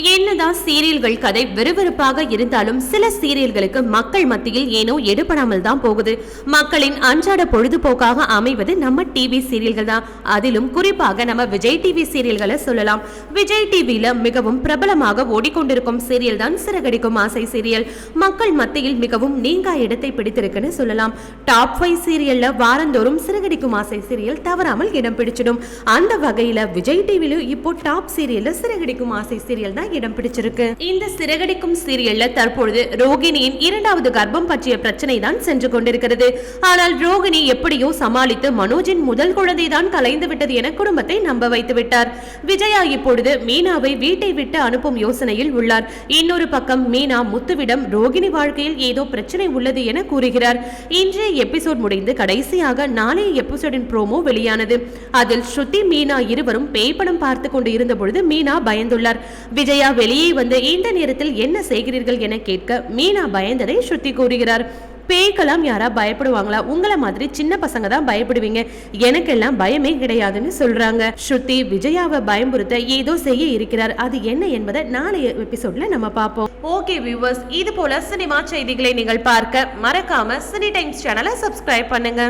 என்னதான் சீரியல்கள் கதை விறுவிறுப்பாக இருந்தாலும் சில சீரியல்களுக்கு மக்கள் மத்தியில் ஏனோ எடுபடாமல் தான் போகுது. மக்களின் அன்றாட பொழுதுபோக்காக அமைவது நம்ம டிவி சீரியல்கள் தான். அதிலும் குறிப்பாக நம்ம விஜய் டிவி சீரியல்களை சொல்லலாம். விஜய் டிவியில மிகவும் பிரபலமாக ஓடிக்கொண்டிருக்கும் சீரியல் தான் சிறகடிக்கும் ஆசை சீரியல். மக்கள் மத்தியில் மிகவும் நீங்கா இடத்தை பிடித்திருக்குன்னு சொல்லலாம். டாப் ஃபைவ் சீரியல்ல வாரந்தோறும் சிறகடிக்கும் ஆசை சீரியல் தவறாமல் இடம் பிடிச்சிடும். அந்த வகையில விஜய் டிவிலும் இப்போ டாப் சீரியல்ல சிறகடிக்கும் ஆசை சீரியல் தான் தான் இடம் பிடிச்சிருக்கு. இந்த சிறகடிக்கும் சீரியல்ல தற்பொழுது ரோகிணியின் இரண்டாவது கர்ப்பம் பற்றிய பிரச்சனை தான் சென்று கொண்டிருக்கிறது. ஆனால் ரோகிணி எப்படியோ சமாளித்து மனோஜின் முதல் குழந்தை தான் கலைந்து விட்டது என குடும்பத்தை நம்ப வைத்து விட்டார். விஜயா இப்பொழுது மீனாவை வீட்டை விட்டு அனுப்பும் யோசனையில் உள்ளார். இன்னொரு பக்கம் மீனா முத்துவிடம் ரோகிணி வாழ்க்கையில் ஏதோ பிரச்சனை உள்ளது என கூறுகிறார். இன்றைய எபிசோட் முடிந்து கடைசியாக நாளைய எபிசோடின் ப்ரோமோ வெளியானது. அதில் ஸ்ருதி மீனா இருவரும் பேய் படம் பார்த்து கொண்டு இருந்த பொழுது மீனா பயந்துள்ளார். விஜய் வெளியே வந்து இந்த நேரத்தில் என்ன செய்கிறீர்கள்? என கேட்க மீனா பயந்ததை ஸ்ருதி கூறுகிறார். பேய்க்கெல்லாம் யாரா பயப்படுவாங்களா? உங்களை மாதிரி சின்ன பசங்க தான் பயப்படுவீங்க. எனக்கெல்லாம் பயமே கிடையாதுன்னு சொல்றாங்க. ஸ்ருதி விஜயாவை பயமுறுத்த ஏதோ செய்ய இருக்கிறார். அது என்ன என்பதை நாளைய எபிசோட்ல நம்ம பார்ப்போம். ஓகே வியூவர்ஸ் இது போல சினிமா செய்திகளை நீங்கள் பார்க்க மறக்காம சினி டைம்ஸ் சேனலை சப்ஸ்கிரைப் பண்ணுங்க.